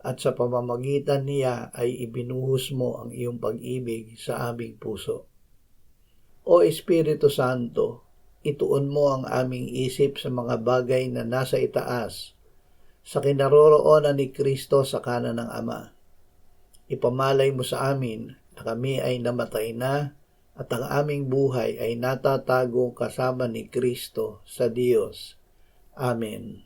at sa pamamagitan niya ay ibinuhos mo ang iyong pag-ibig sa aming puso. O Espiritu Santo, ituon mo ang aming isip sa mga bagay na nasa itaas, sa kinaroroonan ni Kristo sa kanan ng Ama. Ipamalay mo sa amin na kami ay namatay na at ang aming buhay ay natatago kasama ni Kristo sa Diyos. Amen.